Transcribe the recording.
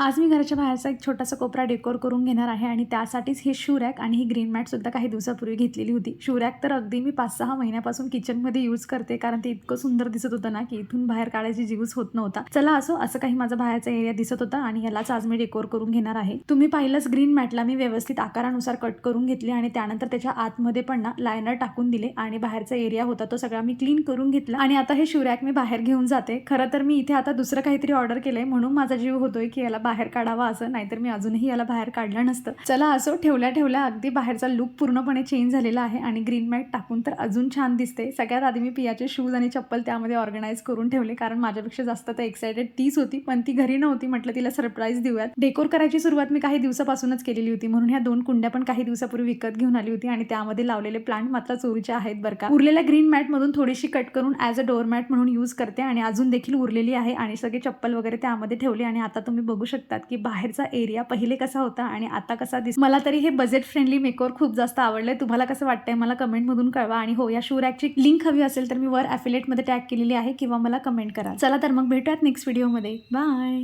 आज मी घराच्या बाहेरचा एक छोटासा कोपरा डेकोर करून घेणार आहे आणि त्यासाठीच हे शू रॅक आणि ही ग्रीन मॅट सुद्धा काही दिवसापूर्वी घेतलेली होती. शू रॅक तर अगदी मी पाच सहा महिन्यापासून किचनमध्ये यूज करते कारण ते इतकं सुंदर दिसत होतं ना की इथून बाहेर काढायची जीवच होत नव्हता. चला असो असं काही माझा बाहेरचा एरिया दिसत होता आणि यालाच आज मी डेकोर करून घेणार आहे. तुम्ही पाहिलंच ग्रीन मॅटला मी व्यवस्थित आकारानुसार कट करून घेतली आणि त्यानंतर त्याच्या आतमध्ये पण ना लायनर टाकून दिले आणि बाहेरचा एरिया होता तो सगळा मी क्लीन करून घेतला. आणि आता हे शू रॅक मी बाहेर घेऊन जाते. खरं तर मी इथे आता दुसरं काहीतरी ऑर्डर केलंय म्हणून माझा जीव होतोय की याला बाहेर काढावा असं नाहीतर मी अजूनही याला बाहेर काढलं नसतं. चला असो ठेवल्या ठेवल्या अगदी बाहेरचा लुक पूर्णपणे चेंज झालेला आहे आणि ग्रीन मॅट टाकून तर अजून छान दिसते. सगळ्यात आधी मी पियाचे शूज आणि चप्पल त्यामध्ये ऑर्गनाईज करून ठेवले कारण माझ्यापेक्षा जास्त तर एक्सायटेड तीच होती पण ती घरी नव्हती म्हटलं तिला सरप्राईज देऊयात. डेकोर करायची सुरुवात मी काही दिवसापासूनच केलेली होती म्हणून ह्या दोन कुंड्या पण काही दिवसापूर्वी विकत घेऊन आली होती आणि त्यामध्ये लावलेले प्लांट मात्र चोरीचे आहेत बरं का. उरलेल्या ग्रीन मॅट मधून थोडीशी कट करून ॲज अ डोअर मॅट म्हणून यूज करते आणि अजून देखील उरलेली आहे आणि सगळे चप्पल वगैरे त्यामध्ये ठेवले आणि आता तुम्ही बघू शकता शकतात की बाहेरचा एरिया पहिले कसा होता आणि आता कसा दिस? मला तरी हे बजेट फ्रेंडली मेकओवर खूप जास्त आवडलंय. तुम्हाला कसं वाटतंय मला कमेंटमधून कळवा आणि हो या शू रॅकची लिंक हवी असेल तर मी वर ॲफिलेटमध्ये टॅग केलेली आहे किंवा मला कमेंट करा. चला तर मग भेटूयात नेक्स्ट व्हिडिओमध्ये बाय